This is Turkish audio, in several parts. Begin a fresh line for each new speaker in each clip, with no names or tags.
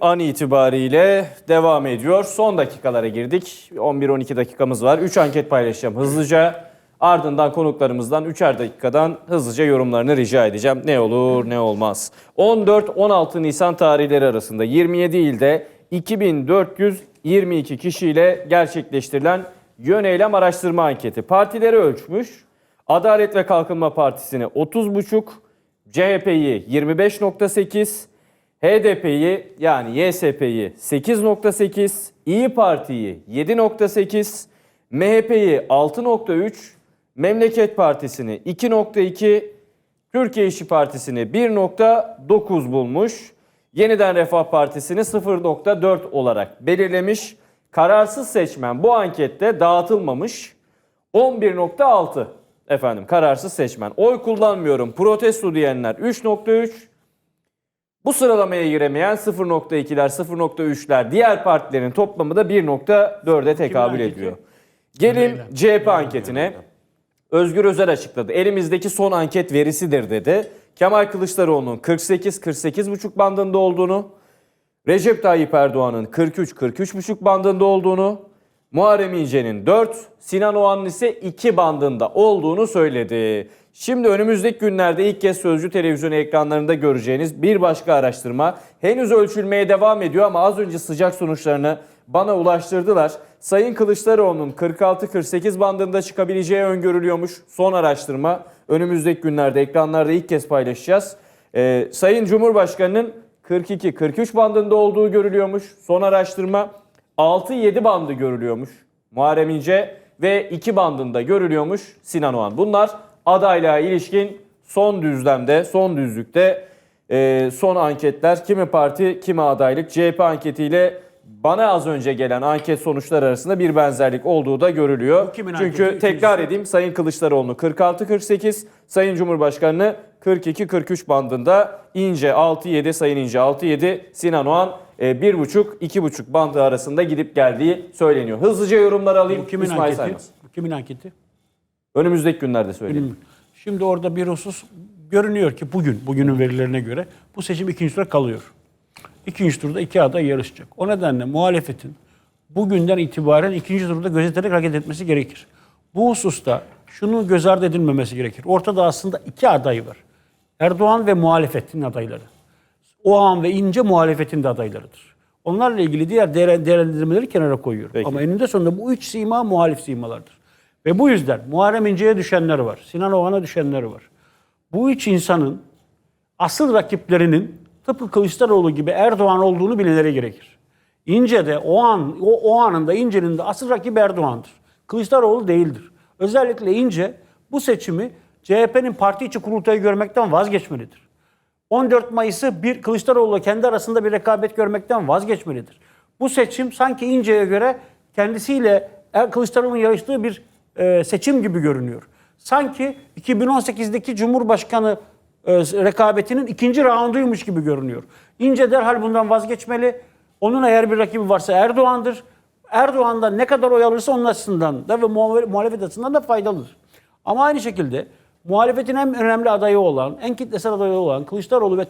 an itibariyle devam ediyor. Son dakikalara girdik. 11-12 dakikamız var. 3 anket paylaşacağım hızlıca. Ardından konuklarımızdan 3'er dakikadan hızlıca yorumlarını rica edeceğim. Ne olur ne olmaz. 14-16 Nisan tarihleri arasında 27 ilde 2422 kişiyle gerçekleştirilen yöneylem araştırma anketi. Partileri ölçmüş. Adalet ve Kalkınma Partisi'ni 30,5, CHP'yi 25.8, HDP'yi yani YSP'yi 8.8, İyi Parti'yi 7.8, MHP'yi 6.3, Memleket Partisi'ni 2.2, Türkiye İşçi Partisi'ni 1.9 bulmuş. Yeniden Refah Partisi'ni 0.4 olarak belirlemiş. Kararsız seçmen bu ankette dağıtılmamış. 11.6 efendim kararsız seçmen. Oy kullanmıyorum protesto diyenler 3.3. Bu sıralamaya giremeyen 0.2'ler 0.3'ler diğer partilerin toplamı da 1.4'e tekabül ediyor. Gelin CHP anketine. Özgür Özel açıkladı. Elimizdeki son anket verisidir dedi. Kemal Kılıçdaroğlu'nun 48-48,5 bandında olduğunu, Recep Tayyip Erdoğan'ın 43-43,5 bandında olduğunu, Muharrem İnce'nin 4, Sinan Oğan'ın ise 2 bandında olduğunu söyledi. Şimdi önümüzdeki günlerde ilk kez Sözcü televizyon ekranlarında göreceğiniz bir başka araştırma henüz ölçülmeye devam ediyor ama az önce sıcak sonuçlarını bana ulaştırdılar. Sayın Kılıçdaroğlu'nun 46-48 bandında çıkabileceği öngörülüyormuş. Son araştırma önümüzdeki günlerde ekranlarda ilk kez paylaşacağız. Ee, Sayın Cumhurbaşkanı'nın 42-43 bandında olduğu görülüyormuş. Son araştırma 6-7 bandı görülüyormuş Muharrem İnce ve 2 bandında görülüyormuş Sinan Oğan. Bunlar adaylığa ilişkin son düzlemde, son düzlükte e, son anketler. Kimi parti, kimi adaylık. CHP anketiyle bana az önce gelen anket sonuçları arasında bir benzerlik olduğu da görülüyor. Çünkü
anketi?
tekrar edeyim Sayın Kılıçdaroğlu 46-48, Sayın Cumhurbaşkanı 42-43 bandında İnce 6-7, Sayın İnce 6-7, Sinan Oğan 1,5-2,5 bandı arasında gidip geldiği söyleniyor. Hızlıca yorumlar alayım.
Bu kimin
İsmail
anketi?
Saymaz.
Bu kimin anketi?
Önümüzdeki günlerde söyleyeyim.
Şimdi orada bir husus görünüyor ki bugün, bugünün verilerine göre bu seçim ikinci tura kalıyor. İkinci turda iki aday yarışacak. O nedenle muhalefetin bugünden itibaren ikinci turda gözeterek hareket etmesi gerekir. Bu hususta şunun göz ardı edilmemesi gerekir. Ortada aslında iki aday var. Erdoğan ve muhalefetin adayları. Oğan ve İnce muhalefetin de adaylarıdır. Onlarla ilgili diğer değer- değerlendirmeleri kenara koyuyorum.
Peki.
Ama eninde sonunda bu üç sima muhalif simalardır. Ve bu yüzden Muharrem İnce'ye düşenler var. Sinan Oğan'a düşenler var. Bu üç insanın asıl rakiplerinin tıpkı Kılıçdaroğlu gibi Erdoğan olduğunu bilmeleri gerekir. İnce de o an o, o anında İnce'nin de asıl rakibi Erdoğan'dır. Kılıçdaroğlu değildir. Özellikle İnce bu seçimi CHP'nin parti içi kurultayı görmekten vazgeçmelidir. 14 Mayıs'ı bir Kılıçdaroğlu kendi arasında bir rekabet görmekten vazgeçmelidir. Bu seçim sanki İnce'ye göre kendisiyle Er- Kılıçdaroğlu'nun yarıştığı bir e, seçim gibi görünüyor. Sanki 2018'deki Cumhurbaşkanı e, rekabetinin ikinci raunduymuş gibi görünüyor. İnce derhal bundan vazgeçmeli. Onun eğer bir rakibi varsa Erdoğan'dır. Erdoğan'dan ne kadar oy alırsa onun açısından da ve muhalef- muhalefet açısından da faydalıdır. Ama aynı şekilde muhalefetin en önemli adayı olan, en kitlesel adayı olan Kılıçdaroğlu ve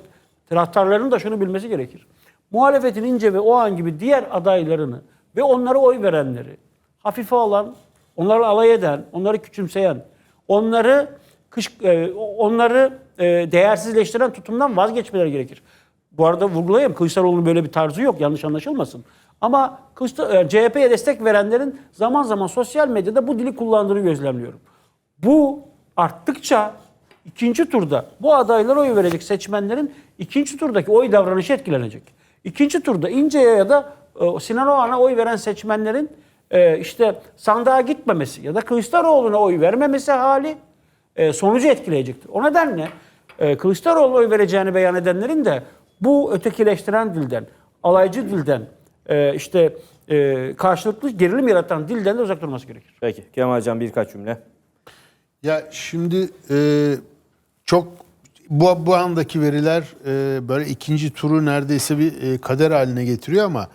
taraftarlarının da şunu bilmesi gerekir. Muhalefetin İnce ve Oğan gibi diğer adaylarını ve onlara oy verenleri hafife alan, onları alay eden, onları küçümseyen, onları kış, e, onları e, değersizleştiren tutumdan vazgeçmeleri gerekir. Bu arada vurgulayayım Kılıçdaroğlu'nun böyle bir tarzı yok yanlış anlaşılmasın. Ama e, CHP'ye destek verenlerin zaman zaman sosyal medyada bu dili kullandığını gözlemliyorum. Bu arttıkça ikinci turda bu adaylara oy verecek seçmenlerin ikinci turdaki oy davranışı etkilenecek. İkinci turda İnce'ye ya da e, Sinan Oğan'a oy veren seçmenlerin e, işte sandığa gitmemesi ya da Kılıçdaroğlu'na oy vermemesi hali e, sonucu etkileyecektir. O nedenle Kılıçdaroğlu oy vereceğini beyan edenlerin de bu ötekileştiren dilden, alaycı dilden, işte karşılıklı gerilim yaratan dilden de uzak durması gerekir.
Peki Kemalcan birkaç cümle.
Ya şimdi e, çok bu, bu andaki veriler e, böyle ikinci turu neredeyse bir e, kader haline getiriyor ama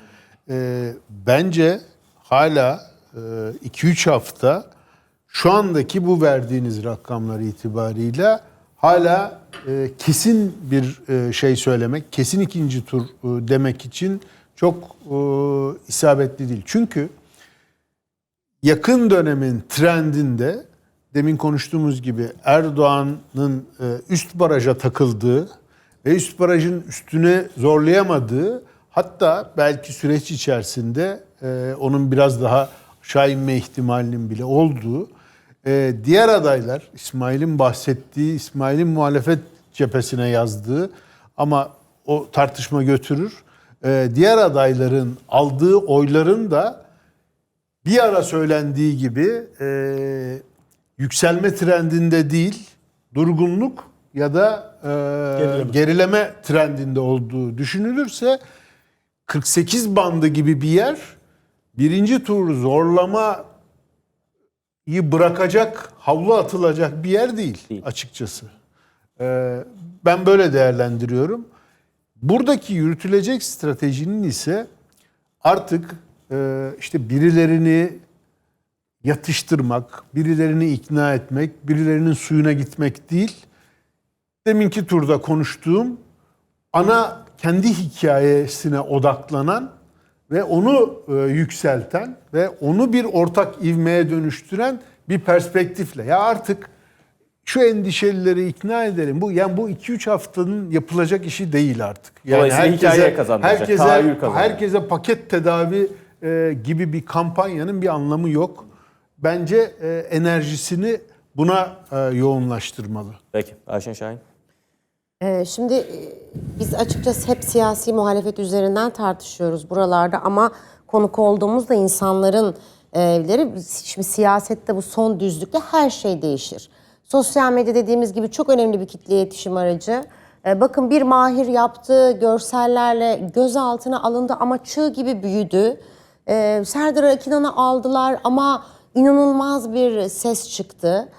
e, bence hala 2-3 hafta şu andaki bu verdiğiniz rakamlar itibarıyla hala e, kesin bir e, şey söylemek, kesin ikinci tur e, demek için çok e, isabetli değil. Çünkü yakın dönemin trendinde demin konuştuğumuz gibi Erdoğan'ın e, üst baraja takıldığı ve üst barajın üstüne zorlayamadığı hatta belki süreç içerisinde e, onun biraz daha aşağı inme ihtimalinin bile olduğu e, diğer adaylar İsmail'in bahsettiği, İsmail'in muhalefet cephesine yazdığı ama o tartışma götürür. Diğer adayların aldığı oyların da bir ara söylendiği gibi yükselme trendinde değil, durgunluk ya da e, gerileme.
Gerileme.
trendinde olduğu düşünülürse 48 bandı gibi bir yer birinci tur zorlamayı bırakacak, havlu atılacak bir yer değil,
Değil.
açıkçası. E, ben böyle değerlendiriyorum. Buradaki yürütülecek stratejinin ise artık e, işte birilerini yatıştırmak, birilerini ikna etmek, birilerinin suyuna gitmek değil. Deminki turda konuştuğum ana kendi hikayesine odaklanan ve onu e, yükselten ve onu bir ortak ivmeye dönüştüren bir perspektifle. Ya artık şu endişelileri ikna edelim. Bu yani bu 2-3 haftanın yapılacak işi değil artık. Yani herkese,
kazandıracak.
herkese paket tedavi e, gibi bir kampanyanın bir anlamı yok. Bence e, enerjisini buna e, yoğunlaştırmalı.
Peki Ayşen Şahin.
Ee, Şimdi e, biz açıkçası hep siyasi muhalefet üzerinden tartışıyoruz buralarda ama konuk olduğumuzda insanların e, evleri şimdi siyasette bu son düzlükte her şey değişir. Sosyal medya dediğimiz gibi çok önemli bir kitle iletişim aracı. E, Bakın bir mahir yaptığı görsellerle gözaltına alındı ama çığ gibi büyüdü. Serdar Akinan'ı aldılar ama inanılmaz bir ses çıktı.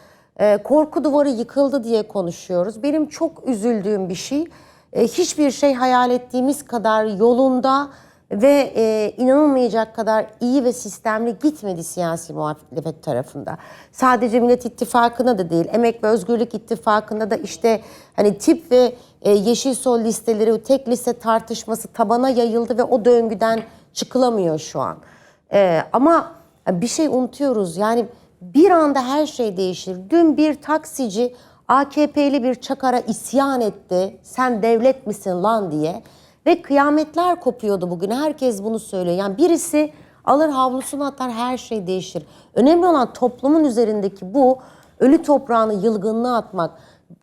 E, korku duvarı yıkıldı diye konuşuyoruz. Benim çok üzüldüğüm bir şey. e, hiçbir şey hayal ettiğimiz kadar yolunda ve e, inanılmayacak kadar iyi ve sistemli gitmedi siyasi muhalefet tarafında. Sadece Millet İttifakı'na da değil, Emek ve Özgürlük İttifakı'nda da işte hani tip ve e, Yeşil Sol listeleri, tek liste tartışması tabana yayıldı ve o döngüden çıkılamıyor şu an. Ama bir şey unutuyoruz yani bir anda her şey değişir. Dün bir taksici AKP'li bir çakara isyan etti. Sen devlet misin lan diye. Ve kıyametler kopuyordu bugün. Herkes bunu söylüyor. Yani birisi alır havlusunu atar her şey değişir. Önemli olan toplumun üzerindeki bu ölü toprağını yılgınlığa atmak.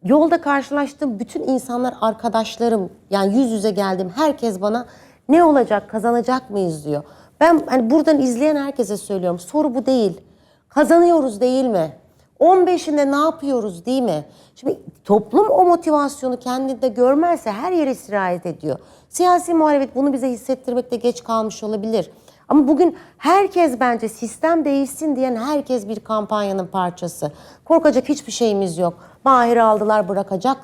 Yolda karşılaştığım bütün insanlar arkadaşlarım. Yani yüz yüze geldim. Herkes bana ne olacak kazanacak mıyız diyor. Ben hani buradan izleyen herkese söylüyorum. Soru bu değil. Kazanıyoruz değil mi? 15'inde ne yapıyoruz değil mi? Şimdi toplum o motivasyonu kendinde görmezse her yere sirayet ediyor. Siyasi muhalefet bunu bize hissettirmekte geç kalmış olabilir. Ama bugün herkes bence sistem değişsin diyen herkes bir kampanyanın parçası. Korkacak hiçbir şeyimiz yok. Mahir aldılar bırakacak